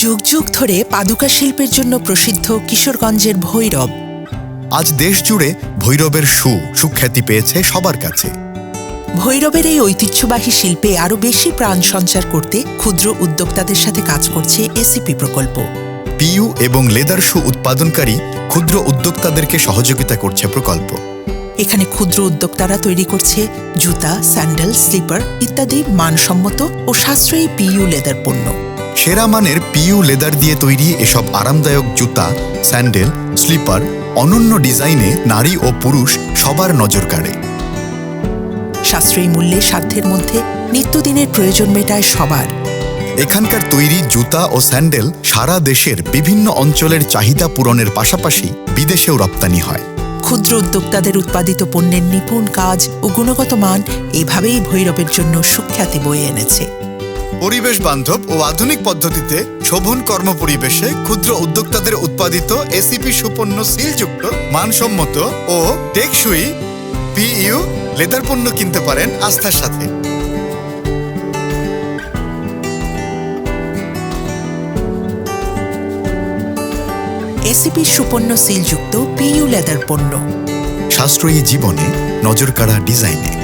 যুগ যুগ ধরে পাদুকা শিল্পের জন্য প্রসিদ্ধ কিশোরগঞ্জের ভৈরব। আজ দেশ জুড়ে ভৈরবের সু সুখ্যাতি পেয়েছে সবার কাছে। ভৈরবের এই ঐতিহ্যবাহী শিল্পে আরও বেশি প্রাণ সঞ্চার করতে ক্ষুদ্র উদ্যোক্তাদের সাথে কাজ করছে এসিপি প্রকল্প। পিইউ এবং লেদার শু উৎপাদনকারী ক্ষুদ্র উদ্যোক্তাদেরকে সহযোগিতা করছে প্রকল্প। এখানে ক্ষুদ্র উদ্যোক্তারা তৈরি করছে জুতা স্যান্ডেল স্লিপার ইত্যাদি মানসম্মত ও সাশ্রয়ী পিইউ লেদার পণ্য। সেরা মানের পিইউ লেদার দিয়ে তৈরি এসব আরামদায়ক জুতা স্যান্ডেল স্লিপার অনন্য ডিজাইনে নারী ও পুরুষ সবার নজর কাড়ে। সাশ্রয়ী মূল্যে সাধ্যের মধ্যে নিত্যদিনের প্রয়োজন মেটায় সবার। এখানকার তৈরি জুতা ও স্যান্ডেল সারা দেশের বিভিন্ন অঞ্চলের চাহিদা পূরণের পাশাপাশি বিদেশেও রপ্তানি হয়। ক্ষুদ্র উদ্যোক্তাদের উৎপাদিত পণ্যের নিপুণ কাজ ও গুণগত মান এভাবেই ভৈরবের জন্য সুখ্যাতি বয়ে এনেছে। পরিবেশ বান্ধব ও আধুনিক পদ্ধতিতে শোভন কর্ম পরিবেশে ক্ষুদ্র উদ্যোক্তাদের উৎপাদিত এসিপি সুপণ্য সিলযুক্ত মানসম্মত ও টেকসই পিইউ লেদার পণ্য কিনতে পারেন আস্থার সাথে। এসিপি সুপন্ন সিলযুক্ত পিইউ লেদার পণ্য। সাশ্রয়ী জীবনে নজর কাড়া ডিজাইনে